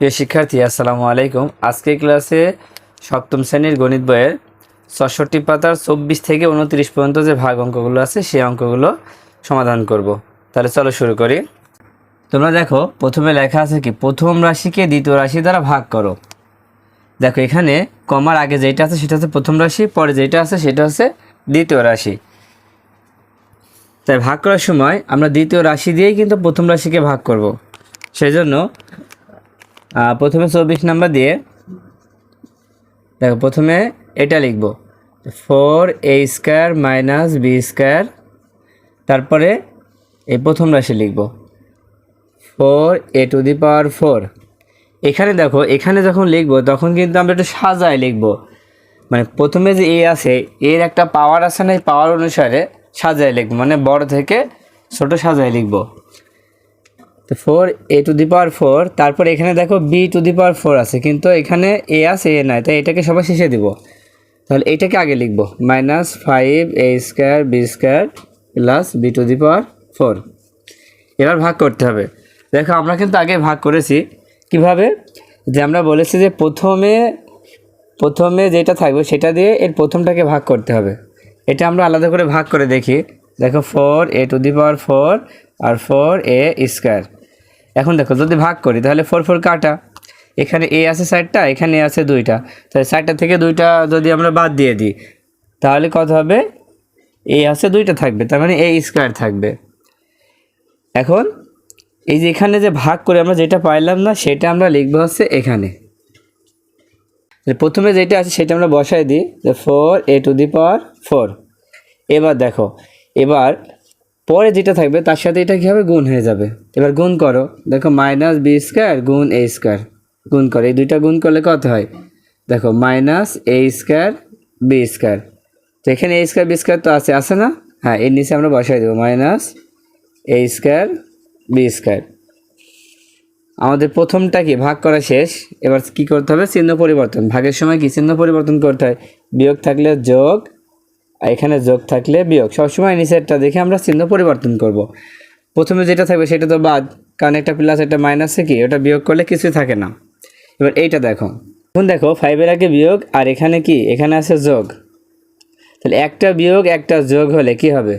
প্রিয় শিক্ষার্থী, আসসালামু আলাইকুম। আজকে ক্লাসে সপ্তম শ্রেণির গণিত বইয়ের ছষট্টি পাতার চব্বিশ থেকে উনত্রিশ পর্যন্ত যে ভাগ অঙ্কগুলো আছে, সেই অঙ্কগুলো সমাধান করব। তাহলে চলো শুরু করি। তোমরা দেখো, প্রথমে লেখা আছে কি, প্রথম রাশিকে দ্বিতীয় রাশি দ্বারা ভাগ করো। দেখো, এখানে কমার আগে যেটা আছে সেটা হচ্ছে প্রথম রাশি, পরে যেটা আছে সেটা হচ্ছে দ্বিতীয় রাশি। তাই ভাগ করার সময় আমরা দ্বিতীয় রাশি দিয়েই কিন্তু প্রথম রাশিকে ভাগ করব। সেই জন্য প্রথমে চব্বিশ নাম্বার দিয়ে, দেখো প্রথমে এটা লিখব, four A square minus B square, তারপরে এই প্রথম রাশি লিখব, four A to the power four. এখানে দেখো, এখানে যখন লিখব, তখন কিন্তু আমরা একটু সাজায় লিখব। মানে প্রথমে যে এ আছে, এর একটা পাওয়ার আছে না, এই পাওয়ার অনুসারে সাজায় লিখব। মানে বড় থেকে ছোট সাজায় লিখব। তো four A to the power four তারপর এখানে দেখো B to the power four আছে, কিন্তু এখানে এ আছে এ নাই, তাই এটাকে সবাই শেষে দিব। তাহলে এটাকে আগে লিখব minus five A square B square plus B to the power four এবার ভাগ করতে হবে। দেখো, আমরা কিন্তু আগে ভাগ করেছি। কীভাবে? যে আমরা বলেছি যে প্রথমে প্রথমে যেটা থাকবে সেটা দিয়ে এর প্রথমটাকে ভাগ করতে হবে। এটা আমরা আলাদা করে ভাগ করে দেখি। দেখো four A to the power four R four A square এখন দেখো, যদি ভাগ করি, তাহলে ফোর ফোর কাটা। এখানে এ আছে সাইডটা এখানে এ আছে দুইটা। তাহলে সাইডটা থেকে দুইটা যদি আমরা বাদ দিয়ে দিই, তাহলে কত হবে? এ আছে, দুইটা থাকবে, তার মানে এ স্কোয়ার থাকবে। এখন এই যে এখানে যে ভাগ করে আমরা যেটা পাইলাম না, সেটা আমরা লিখব হচ্ছে এখানে। প্রথমে যেটা আছে, সেটা আমরা বসাই দিই, যে four A to the power four এবার দেখো, এবার পরে যেটা থাকবে, তার সাথে এটা কী হবে গুণ হয়ে যাবে? এবার গুণ করো। দেখো মাইনাস বি স্কোয়ার গুণ এ স্কোয়ার গুণ করো। এই দুইটা গুণ করলে কত হয়? দেখো minus A square B square তো এখানে এ স্কোয়ার বি স্কোয়ার তো আছে আছে না? হ্যাঁ এর নিচে আমরা বসাই দেবো। Minus A square B square আমাদের প্রথমটা কি? ভাগ করা শেষ। এবার কি করতে হবে? চিহ্ন পরিবর্তন। ভাগের সময় কি? চিহ্ন পরিবর্তন করতে হয়। বিয়োগ থাকলে যোগ এখানে যোগ থাকলে বিয়োগ। সবসময় নিচেরটা দেখে আমরা চিহ্ন পরিবর্তন করব। প্রথমে যেটা থাকবে সেটা তো বাদ, কারণ একটা প্লাস একটা মাইনাসে কি? ওটা বিয়োগ করলে কিছুই থাকে না। এবার এইটা দেখো। এখন দেখো ফাইভের আগে বিয়োগ, আর এখানে কি? এখানে আছে যোগ। তাহলে একটা বিয়োগ, একটা যোগ হলে কি হবে?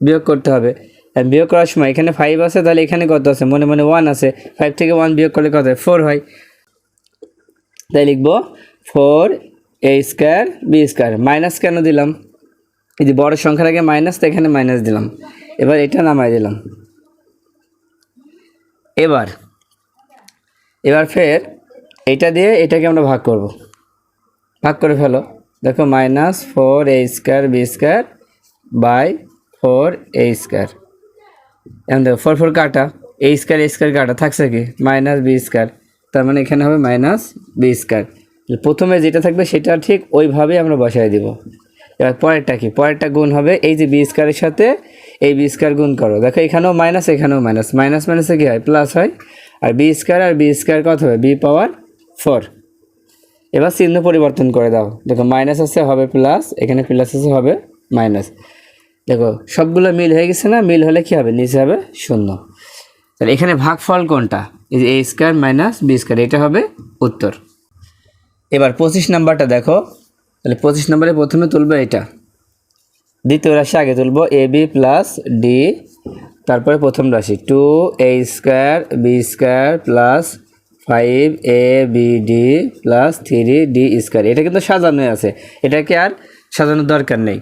বিয়োগ করতে হবে। বিয়োগ করার সময় এখানে ফাইভ আছে, তাহলে এখানে কত আছে? মনে মনে ওয়ান আছে। ফাইভ থেকে ওয়ান বিয়োগ করলে কত হয়? ফোর হয়। তাই লিখব four A square B square minus কেন দিলাম? এই যে বড় সংখ্যার আগে মাইনাস তো এখানে মাইনাস দিলাম। এবার এটা নামাই দিলাম। এবার এবার ফের এটা দিয়ে এটাকে আমরা ভাগ করব। ভাগ করে ফেলো। দেখো minus four A square B square by four A square এখন দেখো ফোর ফোর কাটা। এ স্কোয়ার এ স্কোয়ার কাটা। থাকছে কি? মাইনাস বি স্কোয়ার তার মানে এখানে হবে মাইনাস বি স্কোয়ার প্রথমে যেটা থাকবে সেটা ঠিক ওইভাবেই আমরা বসাই দিব। এবার পরেরটা কি? পরেরটা গুণ হবে এই যে বি সাথে এই বি স্কোয়ার গুণ করো। দেখো এখানেও মাইনাস এখানেও মাইনাস মাইনাস মাইনাসে কী হয়? প্লাস হয়। আর বি স্কোয়ার আর বি স্কোয়ার কত হবে? বি পাওয়ার ফোর এবার চিহ্ন পরিবর্তন করে দাও। দেখো মাইনাস আছে, হবে প্লাস এখানে প্লাস আছে, হবে মাইনাস দেখো, সবগুলো মিল হয়ে গেছে না? মিল হলে কি হবে? নিচে হবে শূন্য। তাহলে এখানে ভাগফল কোনটা? এই যে A square minus B square এটা হবে উত্তর। এবার পঁচিশ নাম্বারটা দেখো। তাহলে পঁচিশ নম্বরে প্রথমে তুলবে এটা। দ্বিতীয় রাশি, আগে তুলবো এ বি প্লাস ডি তারপরে প্রথম রাশি। Two A square B square plus five A B D plus three D square এটা কিন্তু সাজানো আছে। এটাকে আর সাজানোর দরকার নেই।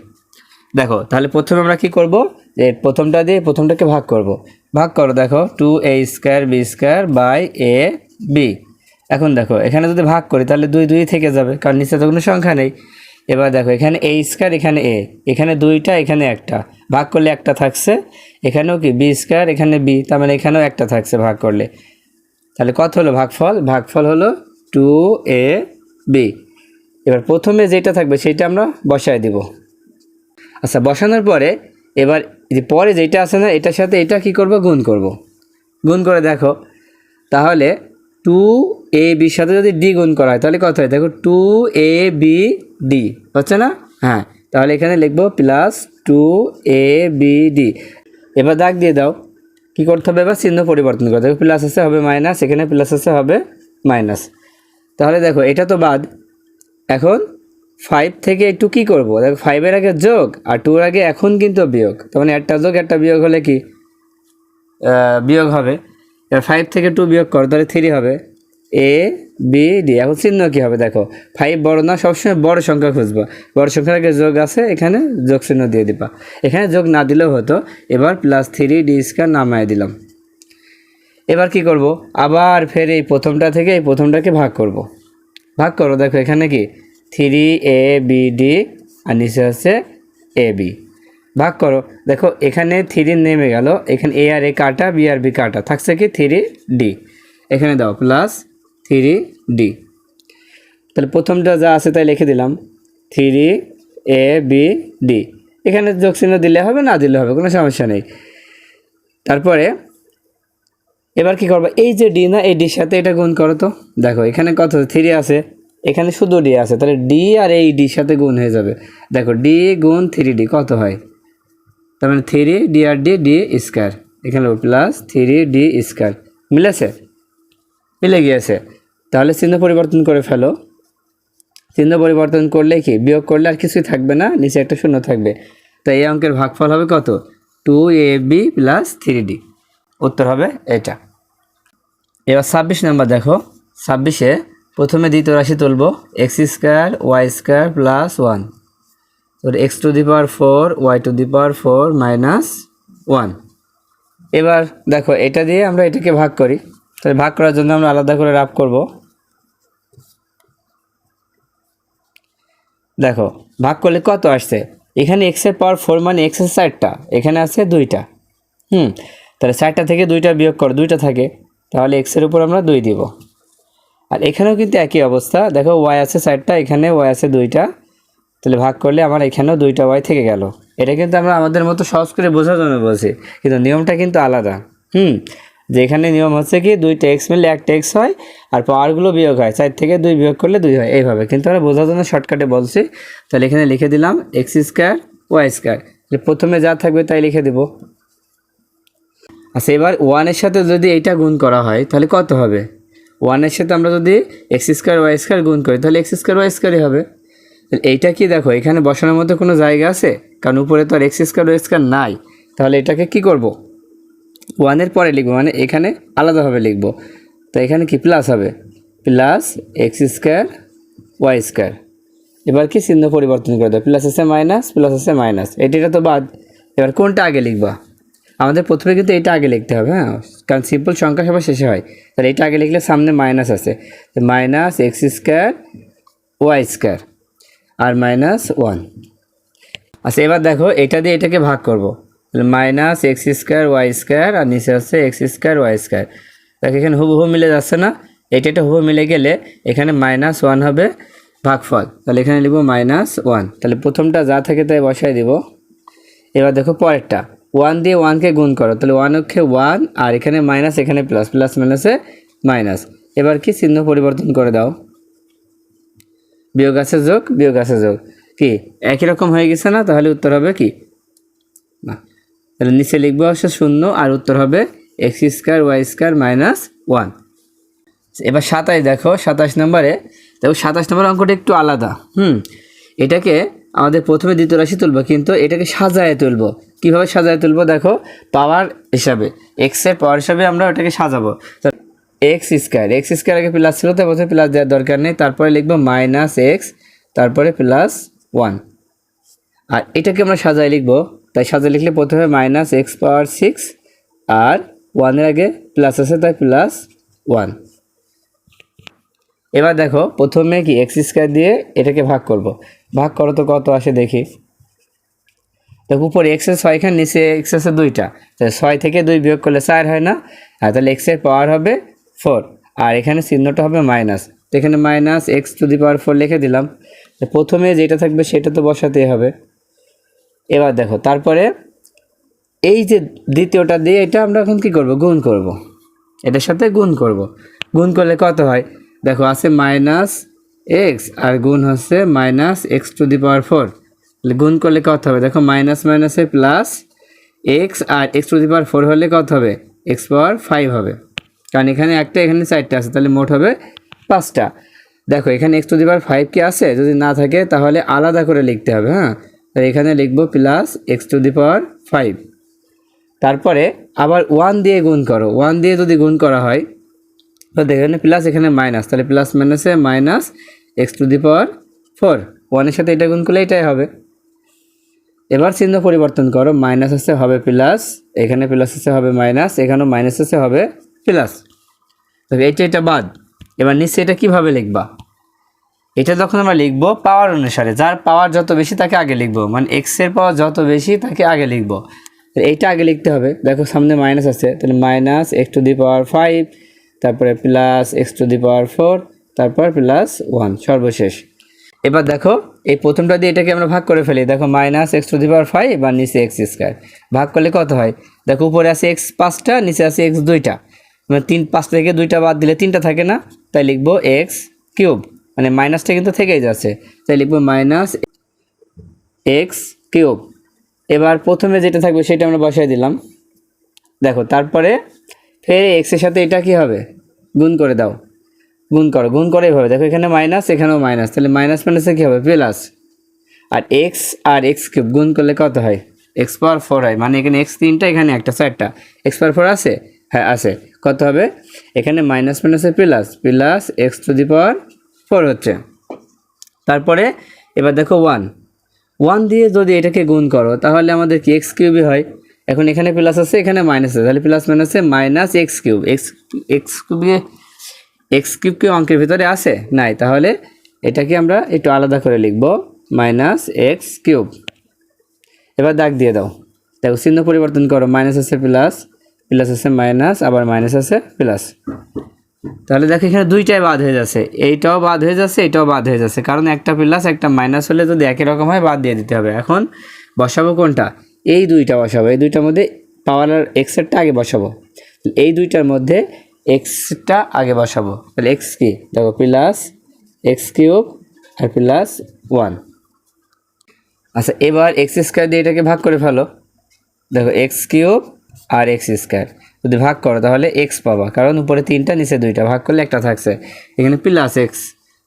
দেখো, তাহলে প্রথমে আমরা কি করব? যে প্রথমটা দিয়ে প্রথমটাকে ভাগ করব। ভাগ করো, দেখো two A square B square by A B এখন দেখো, এখানে যদি ভাগ করি, তাহলে দুই দুই থেকে যাবে, কারণ নিচে তো কোনো সংখ্যা নেই। এবার দেখো, এখানে এ স্কোয়ার এখানে এ এখানে দুইটা, এখানে একটা। ভাগ করলে একটা থাকছে, এখানেও কি? বি স্কোয়ার এখানে বি তার মানে এখানেও একটা থাকছে ভাগ করলে। তাহলে কত হলো? ভাগফল? ভাগফল হলো টু এ বি এবার প্রথমে যেটা থাকবে, সেটা আমরা বসায় দিব। আচ্ছা বসানোর পরে, এবার যে পরে যেটা আছে না, এটার সাথে এটা কি করব? গুণ করব। গুণ করে দেখো, তাহলে টু এ বির সাথে যদি ডি গুণ করা হয়, তাহলে কত হয়? দেখো টু এ বি ডি হচ্ছে না? হ্যাঁ তাহলে এখানে লিখব plus two A B D এবার দাগ দিয়ে দাও। কি করতে হবে? এবার চিহ্ন পরিবর্তন করতে হবে প্লাস আছে, হবে মাইনাস এখানে প্লাস আছে, হবে মাইনাস তাহলে দেখো, এটা তো বাদ। এখন ফাইভ থেকে একটু কী করব? দেখো ফাইভের আগে যোগ আর টুর আগে এখন কিন্তু বিয়োগ। তার মানে একটা যোগ, একটা বিয়োগ হলে কি? বিয়োগ হবে। এবার ফাইভ থেকে টু বিয়োগ কর, তাহলে থ্রি হবে। এ বি ডি এখন চিহ্ন কী হবে দেখো। ফাইভ বড় না, সবসময় বড় সংখ্যা খুঁজবা। বড় সংখ্যার আগে যোগ আছে, এখানে যোগ চিহ্ন দিয়ে দিবা। এখানে যোগ না দিলেও হতো, এবার প্লাস থ্রি ডি স্কোয়ার নামায় দিলাম। এবার কি করব? আবার ফের এই প্রথমটা থেকে এই প্রথমটাকে ভাগ করব। ভাগ করো, দেখো এখানে কি? থ্রি এ বি ডি আর নিচে আছে এ বি ভাগ করো। দেখো, এখানে থ্রি নেমে গেল। এখানে এ আর এ কাটা বি আর বি কাটা। থাকছে কি থ্রি ডি এখানে দাও প্লাস থ্রি ডি তাহলে প্রথমটা যা আছে তাই লিখে দিলাম। থ্রি এ বি ডি এখানে যোগ চিহ্ন দিলে হবে, না দিলে হবে, কোনো সমস্যা নেই। তারপরে, এবার কি করব? এই যে ডি না, এই ডির সাথে এটা গুণ করো তো। দেখো, এখানে কত থ্রি আছে? এখানে শুধু ডি আছে, তাহলে ডি আর এই ডির সাথে গুণ হয়ে যাবে। দেখো ডি গুণ থ্রি ডি কত হয়? তার মানে থ্রি ডি আর ডি ডি স্কোয়ার এখানে প্লাস থ্রি ডি স্কোয়ার মিলেছে? মিলে গিয়েছে। তাহলে চিহ্ন পরিবর্তন করে ফেলো। চিহ্ন পরিবর্তন করলে কি? বিয়োগ করলে আর কিছুই থাকবে না, নিচে একটা শূন্য থাকবে। তো এই অঙ্কের ভাগফল হবে কত? Two A B plus three D উত্তর হবে এটা। এবার ছাব্বিশ নাম্বার দেখো। ছাব্বিশে প্রথমে দ্বিতীয় রাশি তুলব। X square Y square plus one X to the power four Y to the power four minus one এবার দেখো, এটা দিয়ে আমরা এটাকে ভাগ করি। তাহলে ভাগ করার জন্য আমরা আলাদা করে রাফ করব। দেখো, ভাগ করলে কত আসছে? এখানে এক্সের পাওয়ার ফোর মানে এক্সের চারটা, এখানে আছে দুইটা। হুম, তাহলে চারটা থেকে দুইটা বিয়োগ কর, দুইটা থাকে। তাহলে এক্সের উপর আমরা দুই দিব। আর এখানেও কিন্তু একই অবস্থা। দেখো ওয়াই আছে চারটা, এখানে ওয়াই আছে দুইটা। তাহলে ভাগ করলে আমার এখানেও দুইটা ওয়াই থেকে গেল। এটা কিন্তু আমরা আমাদের মতো সহজ করে বোঝার জন্য বলছি, কিন্তু নিয়মটা কিন্তু আলাদা। হুম? যে এখানে নিয়ম হচ্ছে কি দুইটা এক্স মিললে একটা এক্স হয়, আর পাওয়ারগুলো বিয়োগ হয়। চার থেকে দুই বিয়োগ করলে দুই হয়, এইভাবে। কিন্তু আমরা বোঝার জন্য শর্টকাটে বলছি, তাহলে এখানে লিখে দিলাম এক্স স্কোয়ার ওয়াই স্কোয়ার প্রথমে যা থাকবে তাই লিখে দেবো। আচ্ছা এবার ওয়ানের সাথে যদি এইটা গুণ করা হয়, তাহলে কত হবে? ওয়ানের সাথে আমরা যদি এক্স স্কোয়ার ওয়াই স্কোয়ার গুণ করি, তাহলে এক্স স্কোয়ার ওয়াই স্কোয়ারই হবে। এইটা কি দেখো, এখানে বসানোর মধ্যে কোনো জায়গা আছে? কারণ উপরে তো আর এক্স স্কোয়ার ওয়াই স্কোয়ার নাই। তাহলে এটাকে কি করব? ওয়ানের পরে লিখব মানে এখানে আলাদাভাবে লিখব। তো এখানে কি প্লাস হবে? Plus X square Y square এবার কি চিহ্ন পরিবর্তন করে দেবো প্লাস আছে মাইনাস প্লাস আছে মাইনাস এটা তো বাদ। এবার কোনটা আগে লিখবা? আমাদের প্রথমে কিন্তু এটা আগে লিখতে হবে হ্যাঁ? কারণ সিম্পল সংখ্যা সবার শেষে হয়। তাহলে এটা আগে লিখলে সামনে মাইনাস আছে। Minus X square Y square আর মাইনাস ওয়ান আচ্ছা এবার দেখো, এটা দিয়ে এটাকে ভাগ করব। তাহলে minus X square Y square আর নিচে আছে এক্স স্কোয়ার ওয়াই স্কোয়ার দেখো, এখানে হুবহু মিলে যাচ্ছে না। এটা এটা হুবহু মিলে গেলে এখানে মাইনাস ওয়ান হবে ভাগফল। তাহলে এখানে লিখব মাইনাস ওয়ান তাহলে প্রথমটা যা থাকে তাই বসাই দিব। এবার দেখো পরেরটা। ওয়ান দিয়ে ওয়ানকে গুণ করো। তাহলে ওয়ান অক্ষে ওয়ান আর এখানে মাইনাস এখানে প্লাস প্লাস মাইনাসে মাইনাস এবার কি চিহ্ন পরিবর্তন করে দাও। বিয়োগ আছে যোগ, বিয়োগ আছে যোগ। কি? একই রকম হয়ে গেছে না? তাহলে উত্তর হবে কি? না। তাহলে নিচে লিখব হচ্ছে শূন্য, আর উত্তর হবে X square Y square minus one এবার সাতাশ দেখো, সাতাশ নম্বরে। দেখো, সাতাশ নম্বর অঙ্কটা একটু আলাদা, হুম? এটাকে আমাদের প্রথমে দ্বিতীয় রাশি তুলবো, কিন্তু এটাকে সাজায় তুলবো। কীভাবে সাজায় তুলবো দেখো? পাওয়ার হিসাবে। এক্সের পাওয়ার হিসাবে আমরা ওটাকে সাজাবো। X square. এক্স স্কোয়ার আগে প্লাস ছিল তো প্রথমে প্লাস দেওয়ার দরকার নেই। তারপরে লিখব মাইনাস এক্স, তারপরে প্লাস ওয়ান আর এটাকে আমরা সাজায় লিখব। তাই সাজায় লিখলে প্রথমে মাইনাস এক্স পাওয়ার সিক্স আর ওয়ানের আগে প্লাস আছে, তাই প্লাস ওয়ান এবার দেখো, প্রথমে কি এক্স স্কোয়ার দিয়ে এটাকে ভাগ করব। ভাগ করো তো কত আসে দেখি। দেখো, উপরে এক্সের ছয়খান নিচে এক্স আছে দুইটা। তাহলে ছয় থেকে দুই বিয়োগ করলে চার হয় না। আর তাহলে এক্সের পাওয়ার হবে ফোর। আর এখানে চিহ্নটা হবে মাইনাস। তো এখানে minus X to the power four লিখে দিলাম। প্রথমে যেটা থাকবে সেটা তো বসাতেই হবে। এবার দেখো, তারপরে এই যে দ্বিতীয়টা দিয়ে এটা আমরা এখন কি করব? গুণ করব। এটার সাথে গুণ করব। গুণ করলে কত হয়? দেখো, আছে মাইনাস এক্স আর গুণ হচ্ছে minus X to the power four. গুণ করলে কত হবে? দেখো, মাইনাস মাইনাসে plus X R X to the power four হলে কত হবে? এক্স পাওয়ার ফাইভ হবে। কারণ এখানে একটা, এখানে চারটে আছে, তাহলে মোট হবে পাঁচটা। দেখো, এখানে X to the power five কি আছে? যদি না থাকে, তাহলে আলাদা করে লিখতে হবে হ্যাঁ? তাহলে এখানে লিখব plus X to the power five তারপরে আবার ওয়ান দিয়ে গুণ করো। ওয়ান দিয়ে যদি গুণ করা হয় তো এখানে প্লাস এখানে মাইনাস তাহলে প্লাস মাইনাসে minus X to the power four ওয়ানের সাথে এটা গুণ করলে এটাই হবে। এবার চিহ্ন পরিবর্তন করো। মাইনাস আছে হবে প্লাস এখানে প্লাস আছে হবে মাইনাস এখানেও মাইনাস আছে হবে প্লাস। তবে এইটা এটা বাদ। এবার নিচে এটা কীভাবে লিখবা? এটা যখন আমরা লিখব পাওয়ার অনুসারে, যার পাওয়ার যত বেশি তাকে আগে লিখব। মানে এক্সের পাওয়ার যত বেশি তাকে আগে লিখব। এইটা আগে লিখতে হবে। দেখো সামনে মাইনাস আছে। তাহলে minus X to the power five তারপরে plus X to the power four তারপর প্লাস ওয়ান সর্বশেষ। এবার দেখো, এই প্রথমটা দিয়ে এটাকে আমরা ভাগ করে ফেলি। দেখো minus X to the power five বা নিচে এক্স স্কোয়ার ভাগ করলে কত হয়? দেখো উপরে আছে এক্স পাঁচটা, নিচে আছে এক্স দুইটা। তিন, পাঁচ থেকে দুইটা বাদ দিলে তিনটা থাকে না, তাই লিখব এক্স কিউব মানে মাইনাসটা কিন্তু থেকেই যাচ্ছে, তাই লিখব মাইনাস এক্স কিউব এবার প্রথমে যেটা থাকবে সেটা আমরা বসাই দিলাম। দেখো, তারপরে ফের এক্সের সাথে এটা কি হবে? গুণ করে দাও। গুণ করো, গুণ করে এভাবে। দেখো, এখানে মাইনাস এখানেও মাইনাস তাহলে মাইনাস মাইনাসে কী হবে? প্লাস আর এক্স আর এক্স কিউব গুণ করলে কত হয়? এক্স পাওয়ার ফোর হয় মানে এখানে এক্স তিনটা, এখানে একটা, চারটা। এক্স পাওয়ার ফোর আছে? হ্যাঁ আছে। কত হবে? এখানে মাইনাস মাইনাসে plus plus X to the power four হচ্ছে। তারপরে এবার দেখো ওয়ান ওয়ান দিয়ে যদি এটাকে গুণ করো, তাহলে আমাদের কি এক্স কিউবই হয়? এখন এখানে প্লাস আছে, এখানে মাইনাস আছে। তাহলে প্লাস মাইনাসে minus x cube x x কিউবে x cube কি অঙ্কের ভিতরে আছে? নাই। তাহলে এটাকে আমরা একটু আলাদা করে লিখব মাইনাস এক্স কিউব এবার দাগ দিয়ে দাও। দেখো, চিহ্ন পরিবর্তন করো মাইনাস আছে প্লাস প্লাস আছে মাইনাস, আবার মাইনাস আছে প্লাস। তাহলে দেখো এখানে দুইটাই বাদ হয়ে যাচ্ছে। এইটাও বাদ হয়ে যাচ্ছে, এটাও বাদ হয়ে যাচ্ছে। কারণ একটা প্লাস, একটা মাইনাস হলে যদি একই রকম হয়, বাদ দিয়ে দিতে হবে। এখন বসাবো কোনটা? এই দুইটা বসাবো। এই দুইটার মধ্যে পাওয়ার এক্সেরটা আগে বসাবো। এই দুইটার মধ্যে এক্সটা আগে বসাবো। তাহলে এক্স কি? দেখো প্লাস এক্স কিউব আর প্লাস ওয়ান আচ্ছা এবার এক্স স্কোয়ার দিয়ে এটাকে ভাগ করে ফেলো। দেখো এক্স কিউব আর এক্স স্কোয়ার যদি ভাগ করো, তাহলে এক্স পাবা। কারণ উপরে তিনটা, নিচে দুইটা। ভাগ করলে একটা থাকছে। এখানে প্লাস এক্স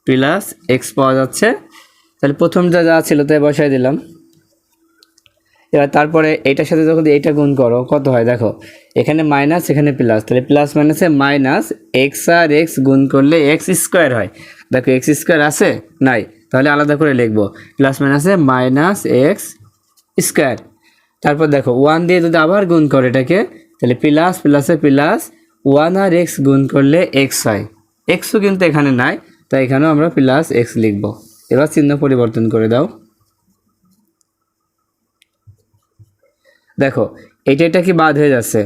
প্লাস এক্স পাওয়া যাচ্ছে। তাহলে প্রথমটা যা ছিল তাই বসাই দিলাম। এবার তারপরে এইটার সাথে যখন এইটা গুণ করো, কত হয়? দেখো, এখানে মাইনাস এখানে প্লাস তাহলে প্লাস মাইনাসে মাইনাস এক্স আর এক্স গুণ করলে এক্স স্কোয়ার হয়। দেখো এক্স স্কোয়ার আছে? নাই। তাহলে আলাদা করে লিখব। প্লাস মাইনাসে মাইনাস এক্স স্কোয়ার তারপর দেখো ওয়ান দিয়ে যদি আবার গুণ করে এটাকে, তাহলে প্লাস প্লাসে প্লাস ওয়ান আর এক্স গুণ করলে এক্স হয়। এক্সও কিন্তু এখানে নাই, তাই এখানেও আমরা প্লাস এক্স লিখব। এবার চিহ্ন পরিবর্তন করে দাও। দেখো এটা এটা কি বাদ হয়ে যাচ্ছে।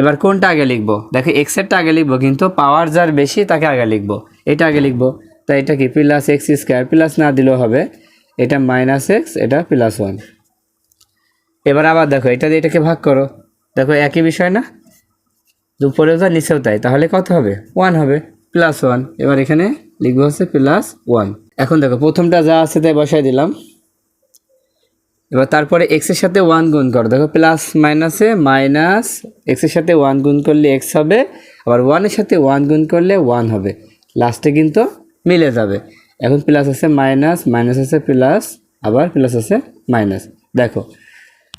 এবার কোনটা আগে লিখব? দেখো এক্সেরটা আগে লিখব, কিন্তু পাওয়ার যার বেশি তাকে আগে লিখব। এটা আগে লিখব। তাই এটা কি প্লাস এক্স স্কোয়ার প্লাস না দিলেও হবে। এটা মাইনাস এক্স এটা প্লাস ওয়ান এবার আবার দেখো, এটা দিয়ে এটাকে ভাগ করো। দেখো, একই বিষয় না? উপরেও যা নিচেও তাই। তাহলে কত হবে? ওয়ান হবে। প্লাস ওয়ান এবার এখানে লিখব হচ্ছে প্লাস ওয়ান এখন দেখো, প্রথমটা যা আছে তাই বসাই দিলাম। এবার তারপরে এক্সের সাথে ওয়ান গুণ করো। দেখো প্লাস মাইনাসে মাইনাস এক্সের সাথে ওয়ান গুণ করলে এক্স হবে। আবার ওয়ানের সাথে ওয়ান গুণ করলে ওয়ান হবে। লাস্টে কিন্তু মিলে যাবে। এখন প্লাস আছে মাইনাস মাইনাস আছে প্লাস আবার প্লাস আছে মাইনাস দেখো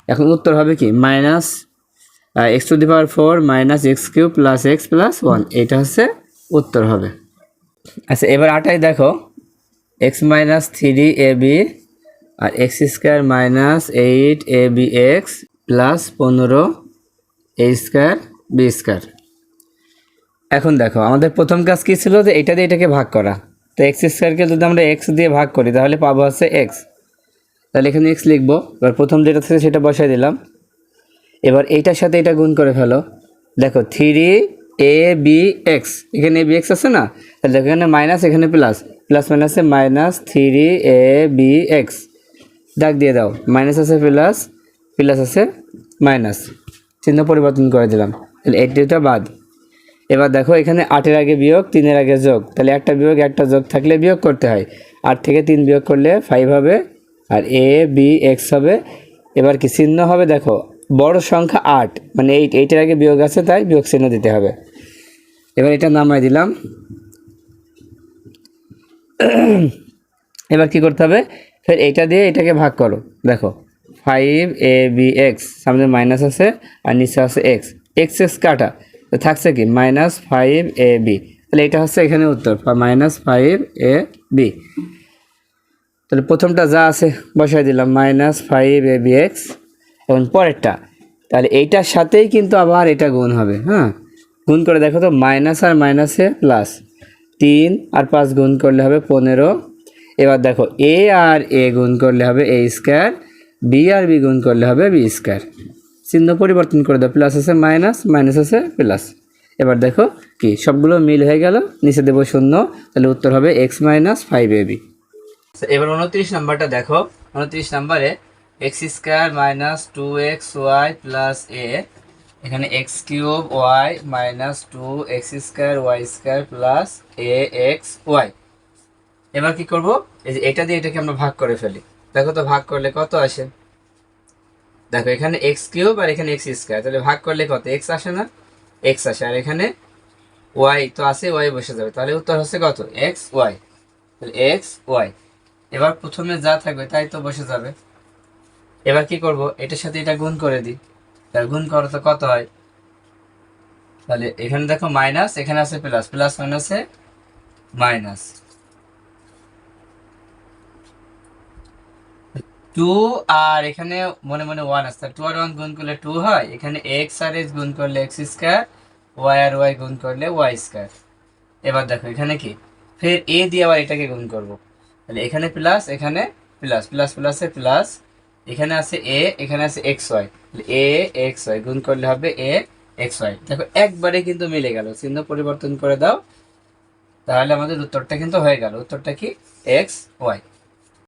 এখন উত্তর হবে কি? Minus x to the power four minus x cube plus x plus one এটা হচ্ছে উত্তর হবে। আচ্ছা এবার আটাই দেখো। X minus three a b R x square minus eight a b x plus পনেরো এ স্কোয়ার বি স্কোয়ার এখন দেখো, আমাদের প্রথম কাজ কী ছিল? যে এটা দিয়ে এটাকে ভাগ করা। তো এক্স স্কোয়ারকে যদি আমরা এক্স দিয়ে ভাগ করি, তাহলে পাবো হচ্ছে এক্স তাহলে এখানে এক্স লিখব। এবার প্রথম যেটা থেকে সেটা বসাই দিলাম। এবার এইটার সাথে এটা গুণ করে ফেলো। দেখো থ্রি এ বি এক্স এখানে এ বি এক্স আছে না? তাহলে এখানে মাইনাস এখানে প্লাস প্লাস মাইনাসে minus three a b x দাগ দিয়ে দাও। মাইনাস আছে প্লাস প্লাস আছে মাইনাস চিহ্ন পরিবর্তন করে দিলাম। তাহলে এই দুটা বাদ। এবার দেখো, এখানে আটের আগে বিয়োগ, তিনের আগে যোগ। তাহলে একটা বিয়োগ, একটা যোগ থাকলে বিয়োগ করতে হয়। আট থেকে তিন বিয়োগ করলে ফাইভ হবে। আর এ বি এক্স হবে। এবার কি চিহ্ন হবে? দেখো, বড় সংখ্যা আট। মানে এইট এইটের আগে বিয়োগ আছে, তাই বিয়োগ চিহ্ন দিতে হবে। এবার এটা নামাই দিলাম। এবার কি করতে হবে? ফের এটা দিয়ে এটাকে ভাগ করো। দেখো ফাইভ এ বি এক্স সামনে মাইনাস আছে আর নিচে আছে এক্স এক্স এক্স কাটা, তো থাকছে কি? মাইনাস ফাইভ এ বি তাহলে এটা হচ্ছে এখানে উত্তর মাইনাস ফাইভ এ বি তাহলে প্রথমটা যা আছে বসাই দিলাম minus five a b x এবং পরেরটা। তাহলে এইটার সাথেই কিন্তু আবার এটা গুণ হবে হ্যাঁ? গুণ করে দেখো তো মাইনাস আর মাইনাসে প্লাস তিন আর পাঁচ গুণ করলে হবে পনেরো। এবার দেখো এ আর এ গুণ করলে হবে এ স্কোয়ার বি আর বি গুণ করলে হবে বি স্কোয়ার চিহ্ন পরিবর্তন করে দাও প্লাস আছে মাইনাস মাইনাস আছে প্লাস এবার দেখো কি, সবগুলো মিল হয়ে গেল, নিচে দেবো শূন্য, তাহলে উত্তর হবে x minus five a b এবার উনত্রিশ নাম্বারটা দেখো। উনত্রিশ নাম্বারে x square minus two x y plus এ এখানে x cube y minus two x square y square plus এ এক্স ওয়াই এবার কি করব? এই যে এটা দিয়ে এটাকে আমরা ভাগ করে ফেলি। দেখো তো, ভাগ করলে কত আসে? দেখো, এখানে এক্স কিউব আর এখানে এক্স স্কোয়ার তাহলে ভাগ করলে কত? এক্স আসে না? এক্স আসে। আর এখানে ওয়াই তো আসে ওয়াই বসে যাবে। তাহলে উত্তর হচ্ছে কত? এক্স ওয়াই তাহলে এক্স ওয়াই এবার প্রথমে যা থাকবে তাই তো বসে যাবে। এবার কি করব? এটার সাথে এটা গুণ করে দিই। তাহলে গুণ করো তো কত হয়? তাহলে এখানে দেখো মাইনাস এখানে আছে প্লাস প্লাস মাইনাসে মাইনাস টু আর এখানে মনে মনে ওয়ান আসছে টু আর ওয়ান গুণ করলে টু হয়। এখানে এক্স আর এক্স গুণ করলে এক্স স্কোয়ার ওয়াই আর ওয়াই গুণ করলে ওয়াই স্কোয়ার এবার দেখো, এখানে কি? ফের এ দিয়ে আবার এটাকে গুণ করব। তাহলে এখানে প্লাস এখানে প্লাস প্লাস প্লাসে প্লাস এখানে আছে এ এখানে আছে X Y A X Y গুণ করলে হবে এ এক্স ওয়াই দেখো, একবারে কিন্তু মিলে গেল। চিহ্ন পরিবর্তন করে দাও। তাহলে আমাদের উত্তরটা কিন্তু হয়ে গেল। উত্তরটা কি? X Y